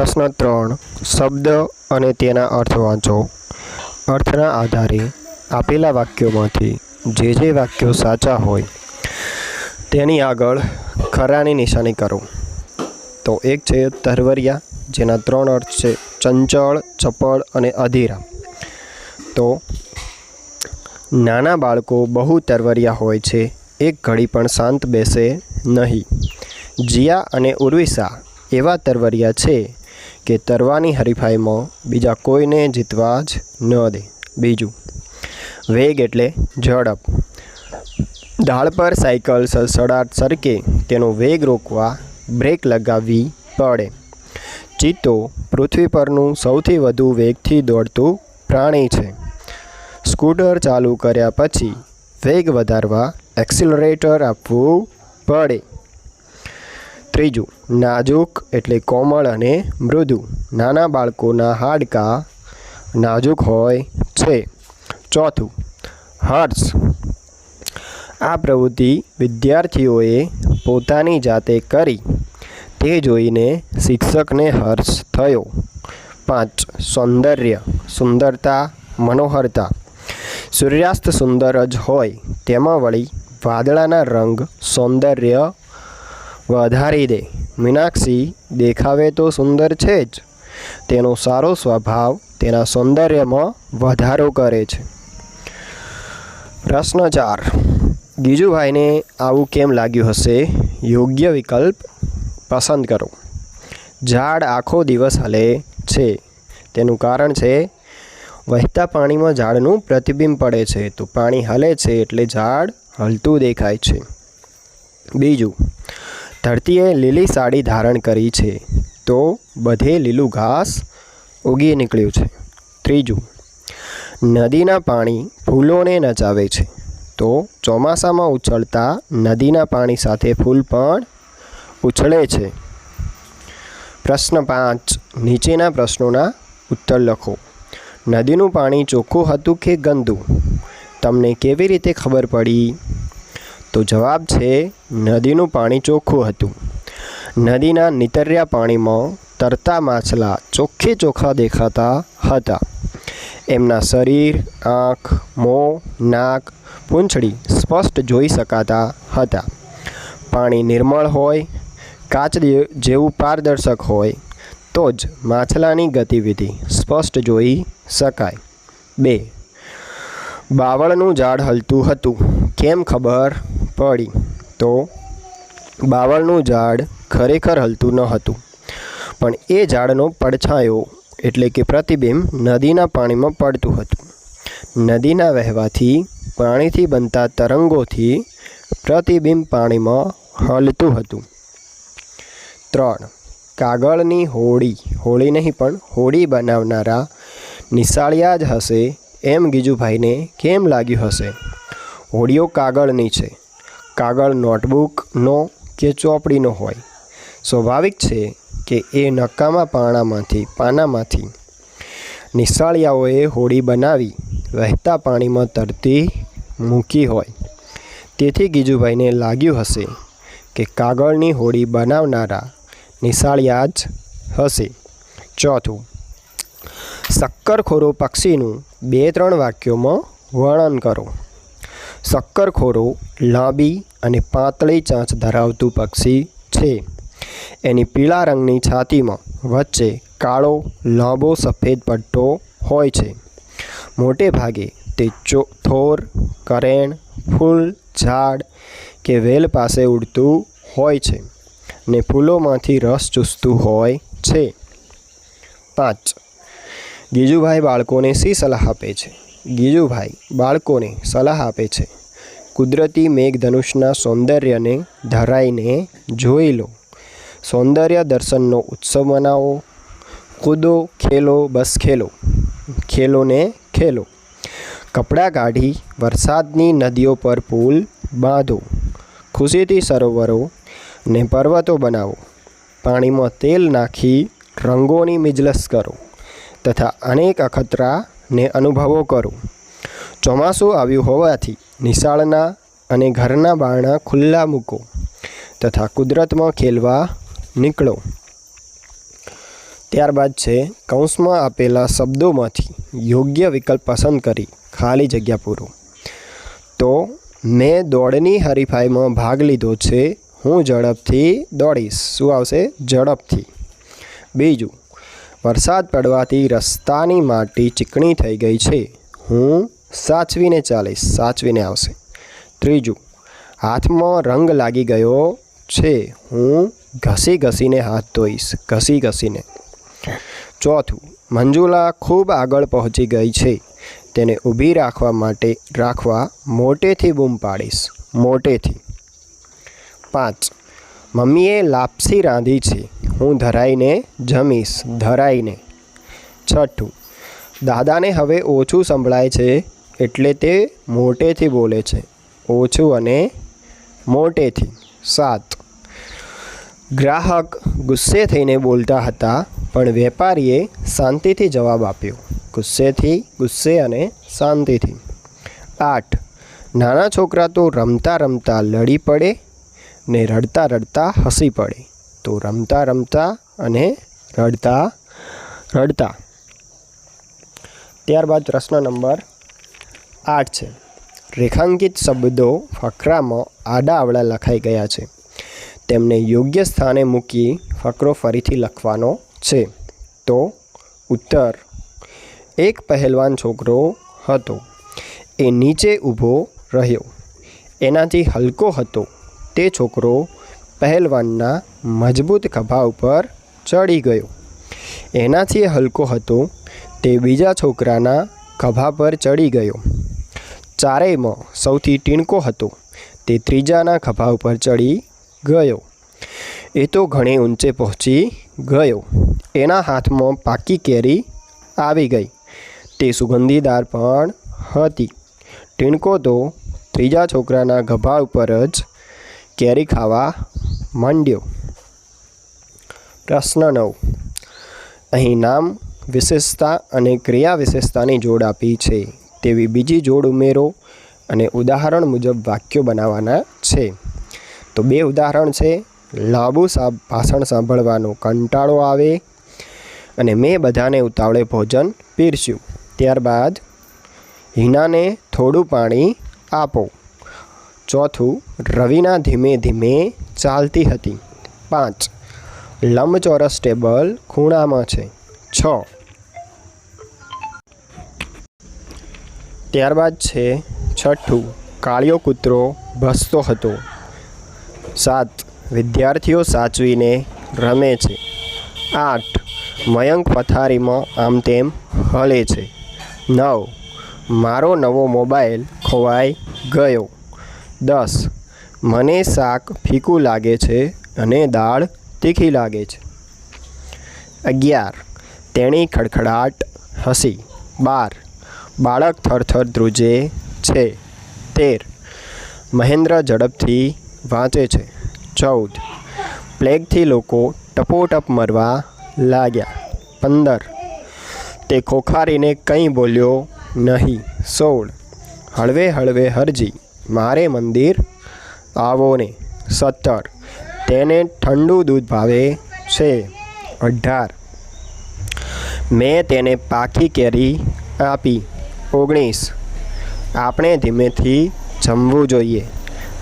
પ્રશ્ન ત્રણ. શબ્દ અને તેના અર્થ વાંચો. અર્થના આધારે આપેલા વાક્યોમાંથી જે જે વાક્યો સાચા હોય તેની આગળ ખરાની નિશાની કરો. તો એક છે તરવરિયા, જેના ત્રણ અર્થ છે ચંચળ, ચપળ અને અધીરા. તો નાના બાળકો બહુ તરવરિયા હોય છે, એક ઘડી પણ શાંત બેસે નહીં. જીયા અને ઉર્વિશા એવા તરવરિયા છે કે તરવાની હરીફાઈમાં બીજા કોઈને જીતવા જ ન દે. બીજું, વેગ એટલે ઝડપ. ઢાળ પર સાયકલ સડસડાટ સરકે તેનો વેગ રોકવા બ્રેક લગાવવી પડે. ચિત્તો પૃથ્વી પરનું સૌથી વધુ વેગથી દોડતું પ્રાણી છે. સ્કૂટર ચાલુ કર્યા પછી વેગ વધારવા એક્સિલરેટર આપવું પડે. ત્રીજું, નાજુક એટલે કોમળ અને મૃદુ. નાના બાળકોના હાડકાં નાજુક હોય છે. ચોથું, હર્ષ. આ પ્રવૃત્તિ વિદ્યાર્થીઓએ પોતાની જાતે કરી. તે જોઈને શિક્ષકને હર્ષ થયો. પાંચ, સૌંદર્ય, સુંદરતા, મનોહરતા. સૂર્યાસ્ત સુંદર જ હોય. તેમાં વળી વાદળાના રંગ, સૌંદર્ય વધારી દે. મીનાક્ષી દેખાવે તો સુંદર છે જ. તેનો સારો સ્વભાવ તેના સૌંદર્યમાં વધારો કરે છે. પ્રશ્ન ચાર. ગીજુભાઈને આવું કેમ લાગ્યું હશે? યોગ્ય વિકલ્પ પસંદ કરો. ઝાડ આખો દિવસ હલે છે. તેનું કારણ છે, વહેતા પાણીમાં ઝાડનું પ્રતિબિંબ પડે છે. તો પાણી હલે છે એટલે ઝાડ હલતું દેખાય છે. બીજું. ધરતીએ લીલી સાડી ધારણ કરી છે, તો બધે લીલું ઘાસ ઉગી નીકળ્યું છે. ત્રીજું, નદીના પાણી ફૂલોને નચાવે છે, તો ચોમાસામાં ઉછળતા નદીના પાણી સાથે ફૂલ પણ ઉછળે છે. પ્રશ્ન પાંચ, નીચેના પ્રશ્નોના ઉત્તર લખો. નદીનું પાણી ચોખ્ખું હતું કે ગંદુ? તમને કેવી રીતે ખબર પડી? તો જવાબ છે, નદીનું પાણી ચોખ્ખું હતું. નદીના નીતર્યા પાણીમાં તરતા માછલા ચોખ્ખે ચોખ્ખા દેખાતા હતા. એમના શરીર, આંખ, મોં, નાક, પૂંછડી સ્પષ્ટ જોઈ શકાતા હતા. પાણી નિર્મળ હોય, કાચ જેવું પારદર્શક હોય, તો જ માછલાની ગતિવિધિ સ્પષ્ટ જોઈ શકાય. બે. બાવળનું ઝાડ હલતું હતું. કેમ ખબર? પડી તો બાવળનું ઝાડ ખરેખર હલતું ન હતું. પણ એ ઝાડનો પડછાયો એટલે કે પ્રતિબિંબ નદીના પાણીમાં પડતું હતું. નદીના વહેવાથી પાણીથી બનતા તરંગોથી પ્રતિબિંબ પાણીમાં હલતું હતું. ત્રણ, કાગળની હોળી હોળી નહીં, પણ હોળી બનાવનારા નિશાળિયા જ હશે એમ ગીજુભાઈને કેમ લાગ્યું હશે? હોડીઓ કાગળની છે. કાગળ નોટબુકનો કે ચોપડીનો હોય. સ્વાભાવિક છે કે એ નકામા પાણામાંથી, પાનામાંથી નિશાળિયાઓએ હોડી બનાવી, વહેતા પાણીમાં તરતી મૂકી હોય. તેથી ગીજુભાઈને લાગ્યું હશે કે કાગળની હોડી બનાવનારા નિશાળિયા જ હશે. ચોથું, શક્કરખોરો પક્ષીનું બે ત્રણ વાક્યોમાં વર્ણન કરો. શક્કરખોરો, લાંબી અને પાતળી ચાંચ ધરાવતું પક્ષી છે. એની પીળા રંગની છાતીમાં વચ્ચે કાળો, લાંબો, સફેદ પટ્ટો હોય છે. મોટે ભાગે તે ચો, થોર, કરેણ, ફૂલ, ઝાડ કે વેલ પાસે ઉડતું હોય છે ને ફૂલોમાંથી રસ ચૂસતું હોય છે. પાંચ. ગીજુભાઈ બાળકોને શી સલાહ આપે છે? ગીજુભાઈ બાળકોને સલાહ આપે છે. કુદરતી મેઘધનુષના સૌંદર્યને ધરાઈને જોઈ લો. સૌંદર્ય દર્શનનો ઉત્સવ મનાવો. કૂદો, ખેલો, બસ ખેલો. ખેલોને ખેલો. કપડાં કાઢી વરસાદની નદીઓ પર પુલ બાંધો. ખુશીથી સરોવરો ને પર્વતો બનાવો. પાણીમાં તેલ નાખી રંગોની મિજલસ કરો. તથા અનેક અખતરાને અનુભવો કરો. ચોમાસું આવ્યું હોવાથી નિશાળના અને ઘરના બારણા ખુલ્લા મૂકો તથા કુદરતમાં ખેલવા નીકળો. ત્યારબાદ છે, કૌંસમાં આપેલા શબ્દોમાંથી યોગ્ય વિકલ્પ પસંદ કરી ખાલી જગ્યા પૂરો. તો, મેં દોડની હરીફાઈમાં ભાગ લીધો છે, હું ઝડપથી દોડીશ. શું આવશે? ઝડપથી. બીજું વરસાદ પડવાથી રસ્તાની માટી ચીકણી થઈ ગઈ છે. હું સાચવીને ચાલીશ, સાચવીને આવશે. ત્રીજું, હાથમાં રંગ લાગી ગયો છે. હું ઘસી ઘસીને હાથ ધોઈશ, ઘસી ઘસીને. ચોથું, મંજુલા ખૂબ આગળ પહોંચી ગઈ છે. તેને ઊભી રાખવા માટે, રાખવા મોટેથી બૂમ પાડીશ, મોટેથી. પાંચ, મમ્મીએ લાપસી રાંધી છે. હું ધરાઈને જમીશ, ધરાઈને. છઠ્ઠું, દાદાને હવે ઓછું સંભળાય છે એટલે તે મોટેથી બોલે છે. ઓછું અને મોટેથી. સાત, ગ્રાહક ગુસ્સે થઈને બોલતા હતા, પણ વેપારીએ શાંતિથી જવાબ આપ્યો. ગુસ્સેથી, ગુસ્સે અને શાંતિથી. આઠ, નાના છોકરા તો રમતા રમતા લડી પડે ને રડતા રડતા હસી પડે. તો રમતા રમતા અને રડતા રડતા. ત્યારબાદ પ્રશ્ન નંબર આઠ છે. રેખાંકિત શબ્દો ફકરામાં આડા આવડા લખાઈ ગયા છે. તેમને યોગ્ય સ્થાને મૂકી ફકરો ફરીથી લખવાનો છે. તો ઉત્તર, એક પહેલવાન છોકરો હતો. એ નીચે ઊભો રહ્યો. એનાથી હલકો હતો. તે છોકરો પહેલવાનના મજબૂત ખભા ઉપર ચડી ગયો. એનાથી હલકો હતો તે બીજા છોકરાના ખભા પર ચડી ગયો. ચારેયમાં સૌથી ટીણકો હતો. તે ત્રીજાના ખભા ઉપર ચડી ગયો. એ તો ઘણી ઊંચે પહોંચી ગયો. એના હાથમાં પાકી કેરી આવી ગઈ. તે સુગંધીદાર પણ હતી. ટીણકો તો ત્રીજા છોકરાના ગભા ઉપર જ કેરી ખાવા માંડ્યો. પ્રશ્ન નવ. અહીં નામ, વિશેષતા અને ક્રિયા વિશેષતાની જોડ આપી છે. તેવી બીજી જોડ ઉમેરો અને ઉદાહરણ મુજબ વાક્યો બનાવવાના છે. તો બે ઉદાહરણ છે. લાંબુ ભાષણ સાંભળવાનો કંટાળો આવે અને મેં બધાને ઉતાવળે ભોજન પીરસ્યું. ત્યારબાદ હિનાને થોડું પાણી આપો. ચોથું, રવિના ધીમે ધીમે ચાલતી હતી. પાંચ. લંબચોરસ ટેબલ ખૂણામાં છે. છ. ત્યારબાદ છે છઠ્ઠું. કાળિયો કૂતરો ભસતો હતો. સાત. વિદ્યાર્થીઓ સાચવીને રમે છે. આઠ. મયંક પથારીમાં આમ તેમ હલે છે. નવ. મારો નવો મોબાઈલ ખોવાઈ ગયો. દસ. મને શાક ફીકું લાગે છે અને દાળ તીખી લાગે છે. અગિયાર. તેણી ખડખડાટ હસી. બાર. બાળક થરથર ધ્રુજે છે. તેર. મહેન્દ્ર ઝડપથી વાંચે છે. ચૌદ. પ્લેગથી લોકો ટપોટપ મરવા લાગ્યા. પંદર. તે ખોખારીને કંઈ બોલ્યો નહીં. સોળ. હળવે હળવે હરજી. મારે મંદિર આવો ને સત્તર. તેને ઠંડુ દૂધ ભાવે છે. અઢાર. મેં તેને પાકી કેરી આપી. ઓગણીસ. આપણે ધીમેથી જમવું જોઈએ.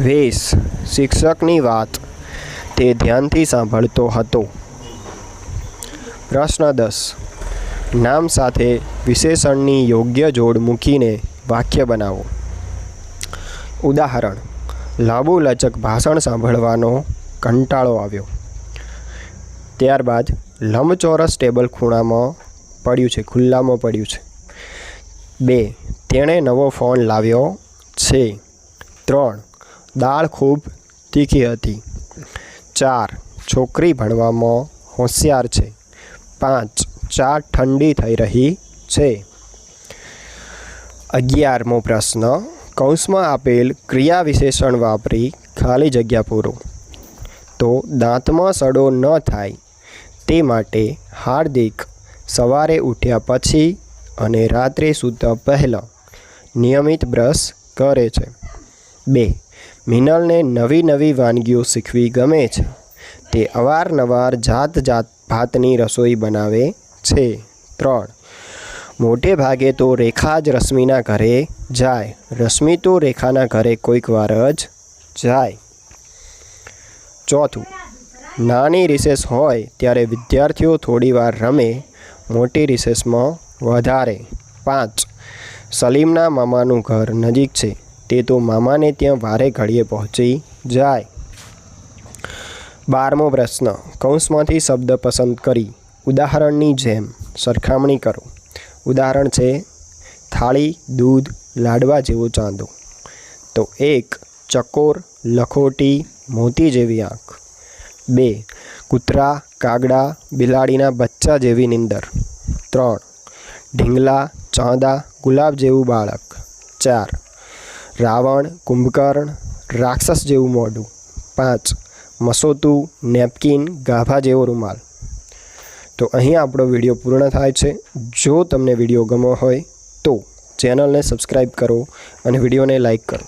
વીસ. શિક્ષકની વાત તે ધ્યાનથી સાંભળતો હતો. પ્રશ્ન દસ. નામ સાથે વિશેષણની યોગ્ય જોડ મૂકીને વાક્ય બનાવો. ઉદાહરણ. લાંબુ લચક ભાષણ સાંભળવાનો કંટાળો આવ્યો. ત્યારબાદ લંબચોરસ ટેબલ ખૂણામાં પડ્યું છે, ખુલ્લામાં પડ્યું છે. બે, તેણે નવો ફોન લાવ્યો છે. ત્રણ, દાળ ખૂબ તીખી હતી. ચાર, છોકરી ભણવામાં હોશિયાર છે. પાંચ ચા ઠંડી થઈ રહી છે. અગિયારમો પ્રશ્ન કૌંસમાં આપેલ ક્રિયા વિશેષણ વાપરી ખાલી જગ્યા પૂરો. તો દાંતમાં સડો ન થાય તે માટે હાર્દિક સવારે ઉઠ્યા પછી અને રાત્રે સૂતા પહેલાં નિયમિત બ્રશ કરે છે. બે, મિનલને નવી નવી વાનગીઓ શીખવી ગમે છે. તે અવારનવાર જાત જાત ભાતની રસોઈ બનાવે છે. ત્રણ મોટે ભાગે તો રેખા જ રશ્મિના ઘરે જાય. રશ્મિ તો રેખાના ઘરે કોઈક વાર જ જાય. ચોથું, નાની રિસેસ હોય ત્યારે વિદ્યાર્થીઓ થોડી વાર રમે, મોટી રિસેસમાં વધારે. પાંચ, સલીમના મામાનું ઘર નજીક છે, તે તો મામાને ત્યાં વારે ઘડીએ પહોંચી જાય. બારમો પ્રશ્ન, કૌંસમાંથી શબ્દ પસંદ કરી, ઉદાહરણની જેમ સરખામણી કરો. ઉદાહરણ છે, થાળી, દૂધ, લાડવા જેવો ચાંદો. તો એક, ચકોર, લખોટી, મોતી જેવી આંખ. બે, કૂતરા, કાગડા, બિલાડીના બચ્ચા જેવી નીંદર. ત્રણ, ઢીંગલા, ચાંદા, ગુલાબ જેવું બાળક. ચાર, રાવણ, કુંભકર્ણ, રાક્ષસ જેવું મોઢું. પાંચ, મસોતું, નેપકિન, ગાભા જેવો રૂમાલ. તો અહીં આપણો વીડિયો પૂર્ણ થાય છે. જો તમને વીડિયો ગમો હોય તો ચેનલને સબસ્ક્રાઈબ કરો અને વિડીયોને લાઈક કરો.